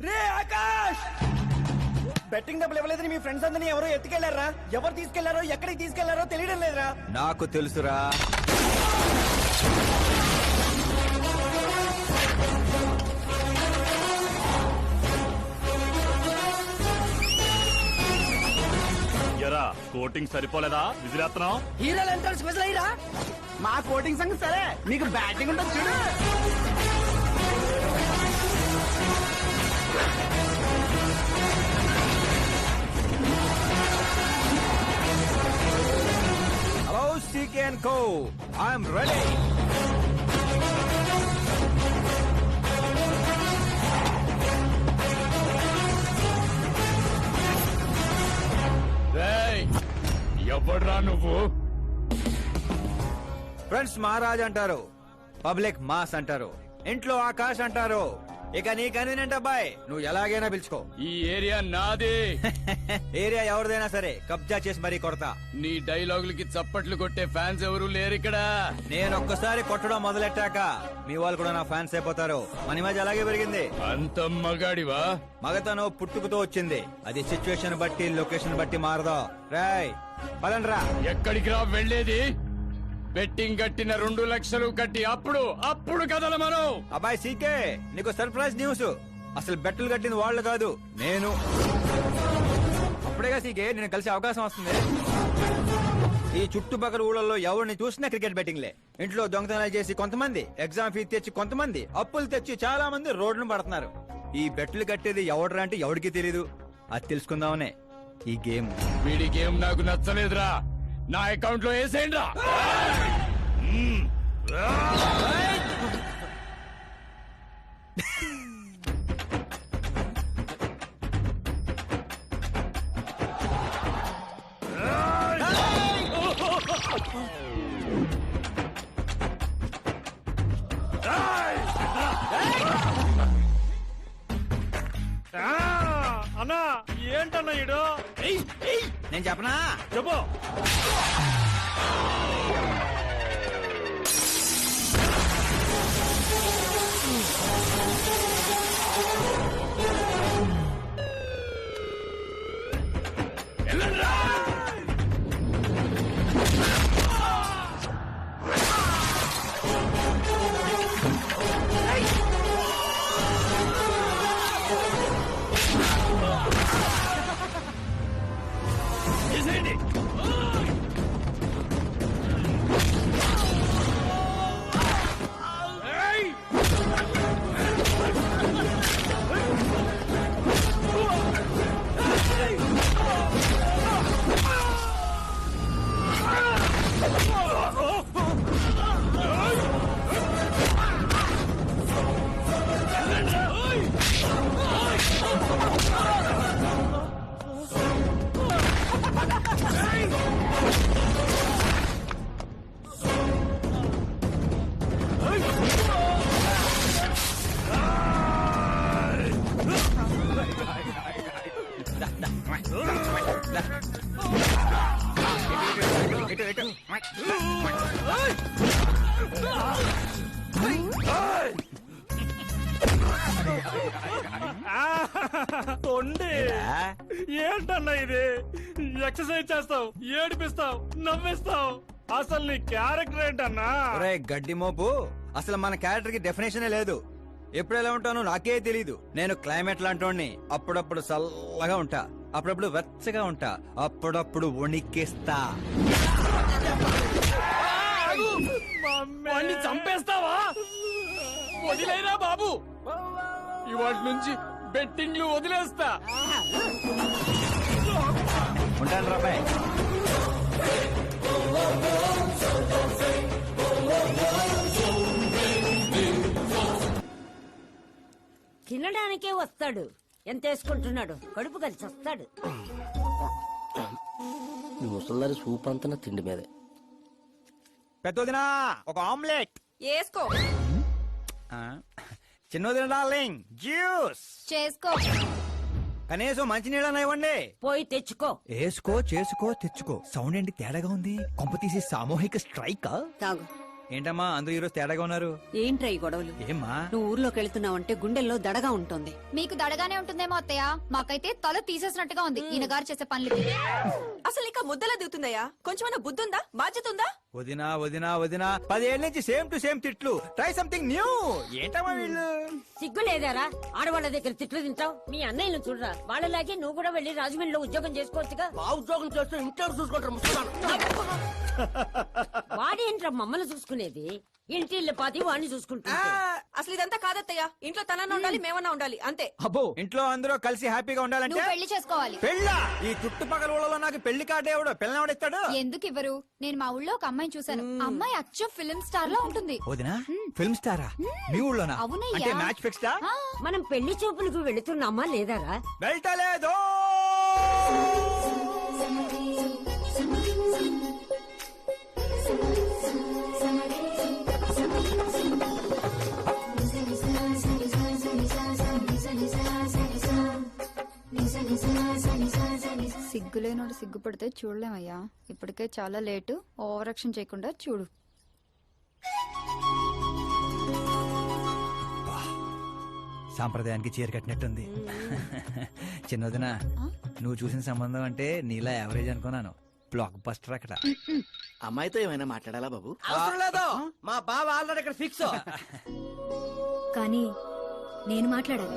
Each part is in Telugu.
రే ఆకాష్! బెట్టింగ్ డబ్బులు ఇవ్వలేదని మీ ఫ్రెండ్స్ అందరినీ ఎవరో ఎత్తుకెళ్ళారా? ఎవరు తీసుకెళ్ళారో ఎక్కడికి తీసుకెళ్ళారో తెలియడం లేదురా. నాకు తెలుసురా. కోటింగ్ సరిపోలేదా? విజిలేస్తున్నావు హీరోలు ఎంత స్పెషల్ అయ్యరా? మా కోటింగ్ సంగతి సరే. నీకు బ్యాటింగ్ ఉంటుంది చూడు. Hello CK and co I'm ready ఎవడ్రా నువ్వు? ఫ్రెండ్స్ మహారాజ్ అంటారు. పబ్లిక్ మాస్ అంటారు. ఇంట్లో ఆకాశ్ అంటారు. ఇక నీ కన్వీనెంట్ అబ్బాయి నువ్వు ఎలాగైనా పిలుచుకో. ఈ ఏరియా నాది. ఏరియా ఎవరిదైనా సరే కబ్జా చేసి మరీ కొడతా. నీ డైలాగులకి చప్పట్లు కొట్టే ఫ్యాన్స్ ఎవరు లేరు ఇక్కడ. నేను ఒక్కసారి కొట్టడం మొదలెట్టాక మీ వాళ్ళు కూడా నా ఫ్యాన్స్ అయిపోతారు. మన ఇమేజ్ అలాగే పెరిగింది. అంత మగాడివా? మగతను పుట్టుకుతో వచ్చింది. అది సిచ్యువేషన్ బట్టి లొకేషన్ బట్టి మారదా. రాయ్ పదండ్రా. ఎక్కడికి రా వెళ్ళేది? బెట్టింగ్ కట్టిన రెండు లక్షలు కట్టి అప్పుడు అప్పుడు కదల మనం. అబ్బాయి సీకే నీకు సర్ప్రైజ్ న్యూస్. అసలు బెట్టలు కట్టింది వాళ్ళు కాదు నేను. అప్పుడేగా సీకే నేను కలిసే అవకాశం వస్తుంది. ఈ చుట్టుపక్కల ఊళ్ళల్లో ఎవరిని చూసినా క్రికెట్ బెట్టింగ్లే. ఇంట్లో దొంగతనాలు చేసి కొంతమంది ఎగ్జామ్ ఫీజు తెచ్చి కొంతమంది అప్పులు తెచ్చి చాలా మంది రోడ్లను పడుతున్నారు. ఈ బెట్లు కట్టేది ఎవడరా అంటే ఎవడికి తెలీదు. అది తెలుసుకుందామనే. ఈ గేమ్. వీడి గేమ్ నాకు నచ్చలేదురా. నా అకౌంట్లో వేసేయండి రా అన్నా ఏంటన్నా ఇడు నేను చెప్పనా? చెప్పు. తొండి ఏంటన్నా ఇది? ఎక్సర్సైజ్ చేస్తావు ఏడిపిస్తావు నవ్విస్తావు. అసలు నీ క్యారెక్టర్ ఏంటన్నా? ఒరే గడ్డి మోపు. అసలు మన క్యారెక్టర్కి డెఫినేషనే లేదు. ఎప్పుడు ఎలా ఉంటానో నాకే తెలీదు. నేను క్లైమేట్ లాంటోడిని. అప్పుడప్పుడు చల్లగా ఉంటా. అప్పుడప్పుడు వెచ్చగా ఉంటా. అప్పుడప్పుడు వణికిస్తా. చంపేస్తావా? వదిలేరా బాబు? ఇవాటి నుంచి బెట్టింగ్లు వదిలేస్తా. ఉంటాను రాబాయ్ తినడానికే వస్తాడు. ఎంత వేసుకుంటున్నాడు? కడుపు కలిసి వస్తాడు. ముసల్దారి సూప్ అంతా నా తిండి మీదే. పెద్దదినా ఒక ఆమ్లెట్. వేసుకో. చిన్నదిన డార్లింగ్ జ్యూస్. చేసుకో. కనీసం మంచినీళ్ళని ఇవ్వండి. పోయి తెచ్చుకో. వేసుకో చేసుకో తెచ్చుకో. సౌండ్ ఏంటి తేడాగా ఉంది? కొంప తీసి సామూహిక స్ట్రైక్? తాగు. ఏంటమ్మా అందరూ ఈరోజు తేడాగా ఉన్నారు? ఏంట్రా ఈ గొడవలు? ఏమ్మా? నువ్వు ఊర్లోకి వెళ్తున్నావంటే గుండెల్లో దడగా ఉంటుంది. మీకు దడగానే ఉంటుందేమో అత్తయ్య? మాకైతే తల తీసేసినట్టుగా ఉంది. ఈయన గారు చేసే పనులు అసలు ఇంకా ముద్దలా దిగుతుందయ్యా? కొంచెమైనా బుద్ధి ఉందా బాధ్యత ఉందా? వదినా వదినా వదినా. పదేళ్ళ నుంచి సేమ్ టు సేమ్ తిట్లు. ట్రై సంథింగ్ న్యూ ఏంటమ్మా వీళ్ళు? సిగ్గు లేదారా? ఆడవాళ్ళ దగ్గర తిట్లు తింటావు? మీ అన్నయ్యను చూడరా? వాళ్ళలాగే నువ్వు కూడా వెళ్ళి రాజమండ్రిలో ఉద్యోగం చేసుకోవచ్చుగా? ఆ ఉద్యోగం చేస్తే ఇంట్లో చూసుకుంటారు. వాడేంట్రా మమ్మల్ని చూసుకునేది? ఇంటి ఇల్లు పాతి వాడిని చూసుకుంటా అసలు ఇదంతా కాదత్తయ్యా. ఇంట్లో తనన్నా ఉండాలి మేమన్నా ఉండాలి అంతే. అబ్బో ఇంట్లో అందరూ కలిసి హ్యాపీగా ఉండాలంటే నువ్వు పెళ్ళి చేసుకోవాలి. పెళ్ళా? ఈ చుట్టుపక్కల ఊళ్ళలో నాకు పెళ్ళి కార్డు ఎవడు? పెళ్ళి ఎవడిస్తాడు ఎందుకు ఇవ్వరు? నేను మా ఊళ్ళో ఒక అమ్మాయిని చూశాను. అమ్మాయి అచ్చం ఫిలిం స్టార్లో ఉంటుంది. వదినా ఫిల్మ్ స్టారా మీ ఊళ్ళోనా? అవునయ్యా. అంటే మ్యాచ్ ఫిక్స్డా ఆ, మనం పెళ్ళి చూపులకు వెళుతున్నామా లేదారా వెళ్ళలేదు సిగ్గులేనోడు సిగ్గుపడితే చూడలేమయ్యా. ఇప్పటికే చాలా లేటు ఓవర్ యాక్షన్ చేయకుండా చూడు. సాంప్రదాయానికి చీర కట్టినట్టుంది. చిన్నదిన నువ్వు చూసిన సంబంధం అంటే నీలా యావరేజ్ అనుకున్నాను. బ్లాక్ బస్టర్ అక్కడ. అమ్మాయితో ఏమైనా మాట్లాడాలా బాబు? మా బావ ఆల్రెడీ ఇక్కడ ఫిక్స్ కానీ నేను మాట్లాడాలి.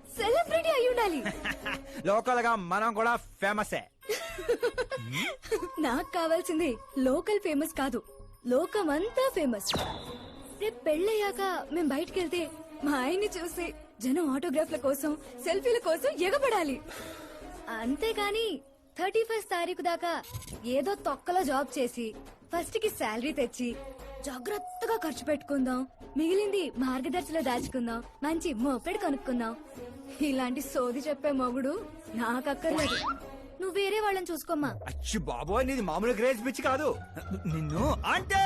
సెలబ్రిటీ అయి ఉండాలి. లోకల్గా మనం కూడా ఫేమసే నాకు కావాల్సింది లోకల్ ఫేమస్ కాదు. లోకమంతా ఫేమస్ రేపు పెళ్ళయ్యాక మేం బయటికి వెళ్తే మా ఆయన్ని చూసి జనం ఆటోగ్రాఫ్ల కోసం సెల్ఫీల కోసం ఎగబడాలి. అంతేగాని థర్టీ ఫస్ట్ తారీఖు దాకా ఏదో తొక్కలో జాబ్ చేసి ఫస్ట్కి శాలరీ తెచ్చి జాగ్రత్తగా ఖర్చు పెట్టుకుందాం. మిగిలింది మార్గదర్శిలో దాచుకుందాం. మంచి మోపెడు కొనుక్కుందాం. ఇలాంటి సోది చెప్పే మొగుడు నాకక్కర్లేదు. నువ్వు వేరే వాళ్ళని చూసుకోమ్మా. అచ్చి బాబోయ్ నీది మామూలు గ్రేజ్ పిచ్చి కాదు. నిన్ను అంటే!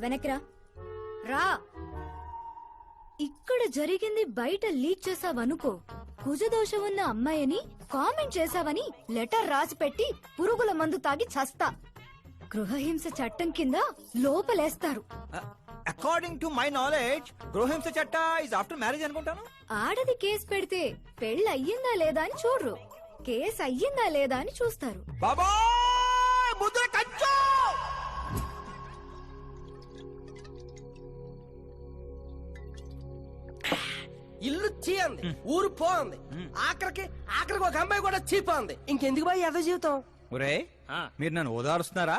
వెనక్రా రా. ఇక్కడ జరిగింది బయట లీక్ చేసావనుకో కుజదోషం ఉన్న అమ్మాయిని కామెంట్ చేసావని లెటర్ రాసి పెట్టి పురుగుల మందు తాగి చస్తా. గృహహింస చట్టం కింద లోపలేస్తారు. అకార్డింగ్ టు మై నాలెడ్జ్ గృహింస చట్ట ఇస్ ఆఫ్టర్ మ్యారేజ్ అనుకుంటాను. ఆడది కేసు పెడితే పెళ్ళి అయ్యిందా లేదా అని చూడరు. కేసు అయ్యిందా లేదా అని చూస్తారు. బాబోయ్ ముద్ర కంచు! ఇల్లు చీయంది ఊరు పోంది ఆఖరికి ఆఖరికి ఒక అమ్మాయి కూడా చీపోంది ఇంకెందుకు బాయ్ ఎద జీవితం ఒరే మీరు నన్ను ఓదారుస్తున్నారా?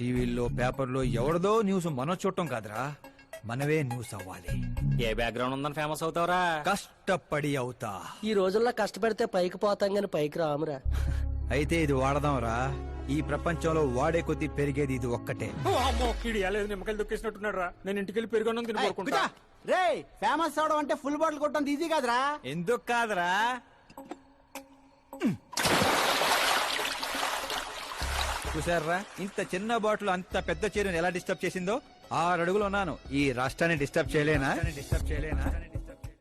టీవీల్లో పేపర్లో ఎవరిదో న్యూస్ మనం చూడటం కాదురా. మనవే న్యూస్ అవ్వాలి. ఏ బ్యాక్గ్రౌండ్ ఉందని ఫేమస్ అవుతావురా? కష్టపడి అవుతా. ఈ రోజుల్లో కష్టపడితే పైకి పోతాం గాని పైకి రామురా. అయితే ఇది వాడదాంరా. ఈ ప్రపంచంలో వాడే కొద్దీ పెరిగేది ఇది ఒక్కటే. నిమ్మకాయలు దొక్కేసినట్టున్నాడు రా నేను ఇంటికి వెళ్ళి పెరుగొన్నం తిని కోరుకుంటా రే ఫేమస్ అవడం అంటే ఫుల్ బాటిల్ కొట్టడం ఈజీ కాదురా. ఎందుకు కాదురా? చూసారా ఇంత చిన్న బాటిల్ అంత పెద్ద చీరను ఎలా డిస్టర్బ్ చేసిందో? ఆరు అడుగులు ఉన్నాను. ఈ రాష్ట్రాన్ని డిస్టర్బ్ చేయలేనా? డిస్టర్బ్ చేయలేనా?